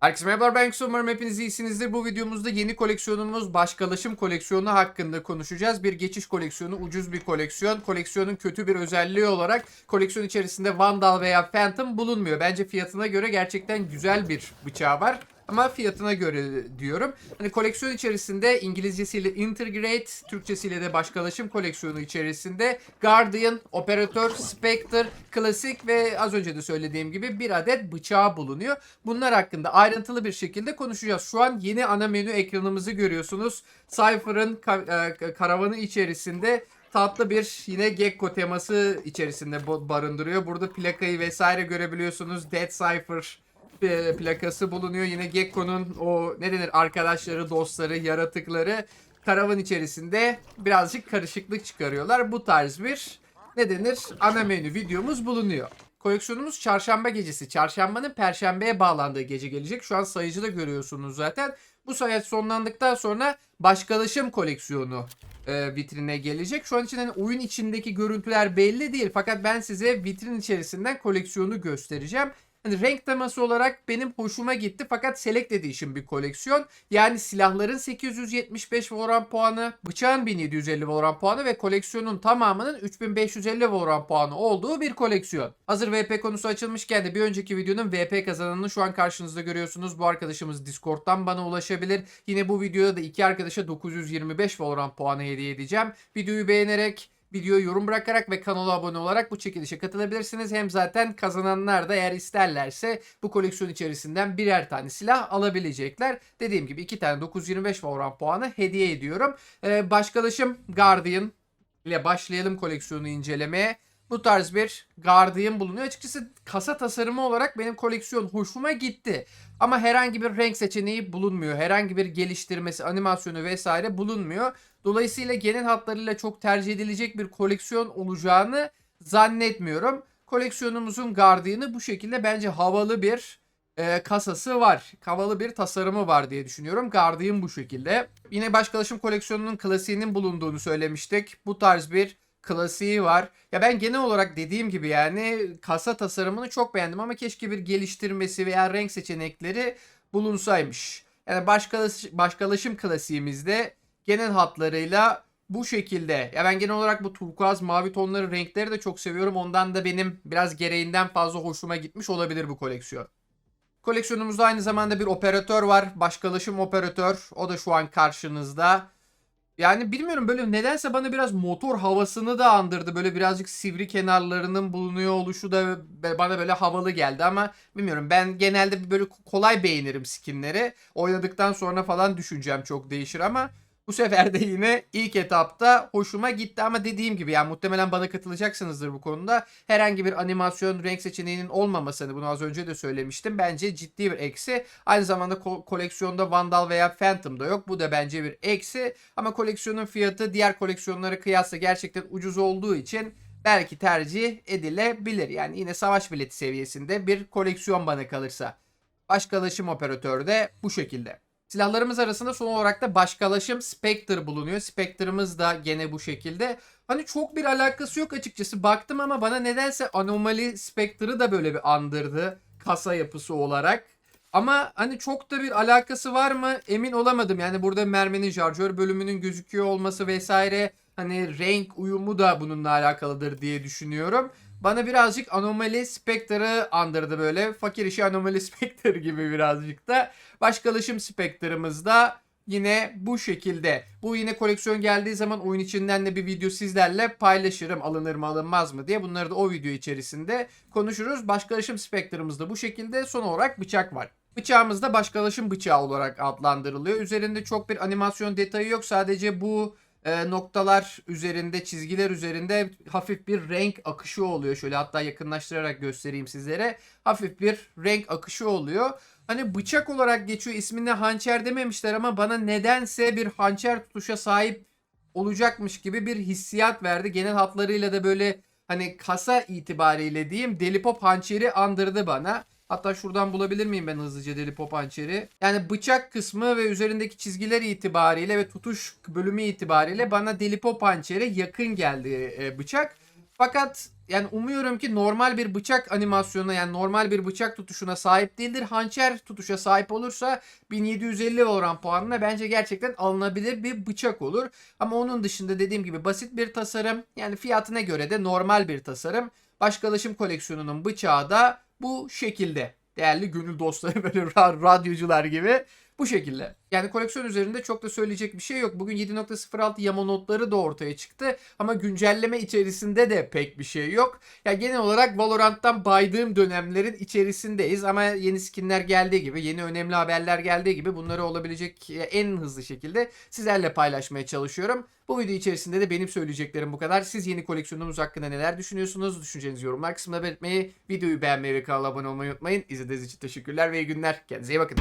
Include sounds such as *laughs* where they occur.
Herkese merhabalar ben Yusuf. Umarım hepiniz iyisinizdir. Bu videomuzda yeni koleksiyonumuz Başkalaşım koleksiyonu hakkında konuşacağız. Bir geçiş koleksiyonu, ucuz bir koleksiyon. Koleksiyonun kötü bir özelliği olarak koleksiyon içerisinde Vandal veya Phantom bulunmuyor. Bence fiyatına göre gerçekten güzel bir bıçağı var. Ama fiyatına göre diyorum. Hani koleksiyon içerisinde İngilizcesiyle Integrate, Türkçesiyle de Başkalaşım koleksiyonu içerisinde Guardian, Operatör, Spectre, Klasik ve az önce de söylediğim gibi bir adet bıçağı bulunuyor. Bunlar hakkında ayrıntılı bir şekilde konuşacağız. Şu an yeni ana menü ekranımızı görüyorsunuz. Cypher'ın e, karavanı içerisinde tatlı bir yine Gecko teması içerisinde barındırıyor. Burada plakayı vesaire görebiliyorsunuz. Dead Cypher plakası bulunuyor. Yine Gecko'nun o ne denir arkadaşları, dostları, yaratıkları karavan içerisinde birazcık karışıklık çıkarıyorlar. Bu tarz bir ne denir ana menü videomuz bulunuyor. Koleksiyonumuz çarşamba gecesi. Çarşambanın perşembeye bağlandığı gece gelecek. Şu an sayıcıda görüyorsunuz zaten. Bu sayı sonlandıktan sonra başkalaşım koleksiyonu e, vitrine gelecek. Şu an için hani oyun içindeki görüntüler belli değil. Fakat ben size vitrin içerisinden koleksiyonu göstereceğim. Hani renk teması olarak benim hoşuma gitti fakat Select Edition bir koleksiyon. Yani silahların 875 Valorant puanı, bıçağın 1750 Valorant puanı ve koleksiyonun tamamının 3550 Valorant puanı olduğu bir koleksiyon. Hazır VP konusu açılmışken de bir önceki videonun VP kazananını şu an karşınızda görüyorsunuz. Bu arkadaşımız Discord'dan bana ulaşabilir. Yine bu videoda da iki arkadaşa 925 Valorant puanı hediye edeceğim. Videoyu beğenerek videoya yorum bırakarak ve kanala abone olarak bu çekilişe katılabilirsiniz. Hem zaten kazananlar da eğer isterlerse bu koleksiyon içerisinden birer tane silah alabilecekler. Dediğim gibi iki tane 925 Valorant puanı hediye ediyorum. Ee, başkalaşım Guardian ile başlayalım koleksiyonu incelemeye. Bu tarz bir Guardian bulunuyor. Açıkçası kasa tasarımı olarak benim koleksiyon hoşuma gitti. Ama herhangi bir renk seçeneği bulunmuyor. Herhangi bir geliştirmesi, animasyonu vesaire bulunmuyor. Dolayısıyla genel hatlarıyla çok tercih edilecek bir koleksiyon olacağını zannetmiyorum. Koleksiyonumuzun Guardian'ı bu şekilde bence havalı bir e, kasası var. Havalı bir tasarımı var diye düşünüyorum. Guardian bu şekilde. Yine başkalaşım koleksiyonunun klasiğinin bulunduğunu söylemiştik. Bu tarz bir klasiği var. Ya ben genel olarak dediğim gibi yani kasa tasarımını çok beğendim ama keşke bir geliştirmesi veya renk seçenekleri bulunsaymış. Yani başkalaş, başkalaşım klasiğimizde genel hatlarıyla bu şekilde. Ya ben genel olarak bu turkuaz mavi tonları renkleri de çok seviyorum. Ondan da benim biraz gereğinden fazla hoşuma gitmiş olabilir bu koleksiyon. Koleksiyonumuzda aynı zamanda bir operatör var. Başkalaşım operatör. O da şu an karşınızda. Yani bilmiyorum böyle nedense bana biraz motor havasını da andırdı. Böyle birazcık sivri kenarlarının bulunuyor oluşu da bana böyle havalı geldi ama bilmiyorum. Ben genelde böyle kolay beğenirim skinleri. Oynadıktan sonra falan düşüneceğim çok değişir ama bu sefer de yine ilk etapta hoşuma gitti ama dediğim gibi yani muhtemelen bana katılacaksınızdır bu konuda. Herhangi bir animasyon renk seçeneğinin olmamasını bunu az önce de söylemiştim. Bence ciddi bir eksi. Aynı zamanda ko- koleksiyonda Vandal veya Phantom da yok. Bu da bence bir eksi. Ama koleksiyonun fiyatı diğer koleksiyonlara kıyasla gerçekten ucuz olduğu için belki tercih edilebilir. Yani yine savaş bileti seviyesinde bir koleksiyon bana kalırsa. Başkalaşım operatörü de bu şekilde. Silahlarımız arasında son olarak da başkalaşım Spectre bulunuyor. Spectre'ımız da gene bu şekilde. Hani çok bir alakası yok açıkçası. Baktım ama bana nedense anomali Spectre'ı da böyle bir andırdı. Kasa yapısı olarak. Ama hani çok da bir alakası var mı emin olamadım. Yani burada merminin şarjör bölümünün gözüküyor olması vesaire. Hani renk uyumu da bununla alakalıdır diye düşünüyorum. Bana birazcık anomali Spectre'ı andırdı böyle. Fakir işi anomali *laughs* Spectre gibi birazcık da. Başkalaşım Spectre'ımız da yine bu şekilde. Bu yine koleksiyon geldiği zaman oyun içinden de bir video sizlerle paylaşırım. Alınır mı alınmaz mı diye. Bunları da o video içerisinde konuşuruz. Başkalaşım Spectre'ımız da bu şekilde. Son olarak bıçak var. Bıçağımız da başkalaşım bıçağı olarak adlandırılıyor. Üzerinde çok bir animasyon detayı yok. Sadece bu e, noktalar üzerinde, çizgiler üzerinde hafif bir renk akışı oluyor. Şöyle hatta yakınlaştırarak göstereyim sizlere. Hafif bir renk akışı oluyor. Hani bıçak olarak geçiyor ismine hançer dememişler ama bana nedense bir hançer tutuşa sahip olacakmış gibi bir hissiyat verdi. Genel hatlarıyla da böyle hani kasa itibariyle diyeyim deli pop hançeri andırdı bana. Hatta şuradan bulabilir miyim ben hızlıca deli pop hançeri? Yani bıçak kısmı ve üzerindeki çizgiler itibariyle ve tutuş bölümü itibariyle bana deli pop hançeri yakın geldi e, bıçak. Fakat yani umuyorum ki normal bir bıçak animasyonuna yani normal bir bıçak tutuşuna sahip değildir. Hançer tutuşa sahip olursa 1750 Valorant puanına bence gerçekten alınabilir bir bıçak olur. Ama onun dışında dediğim gibi basit bir tasarım. Yani fiyatına göre de normal bir tasarım. Başkalaşım koleksiyonunun bıçağı da bu şekilde. Değerli gönül dostları *laughs* böyle ra- radyocular gibi bu şekilde. Yani koleksiyon üzerinde çok da söyleyecek bir şey yok. Bugün 7.06 yama notları da ortaya çıktı. Ama güncelleme içerisinde de pek bir şey yok. Ya genel olarak Valorant'tan baydığım dönemlerin içerisindeyiz. Ama yeni skinler geldiği gibi, yeni önemli haberler geldiği gibi bunları olabilecek en hızlı şekilde sizlerle paylaşmaya çalışıyorum. Bu video içerisinde de benim söyleyeceklerim bu kadar. Siz yeni koleksiyonumuz hakkında neler düşünüyorsunuz? Düşüncenizi yorumlar kısmına belirtmeyi, videoyu beğenmeyi ve kanala abone olmayı unutmayın. İzlediğiniz için teşekkürler ve iyi günler. Kendinize iyi bakın.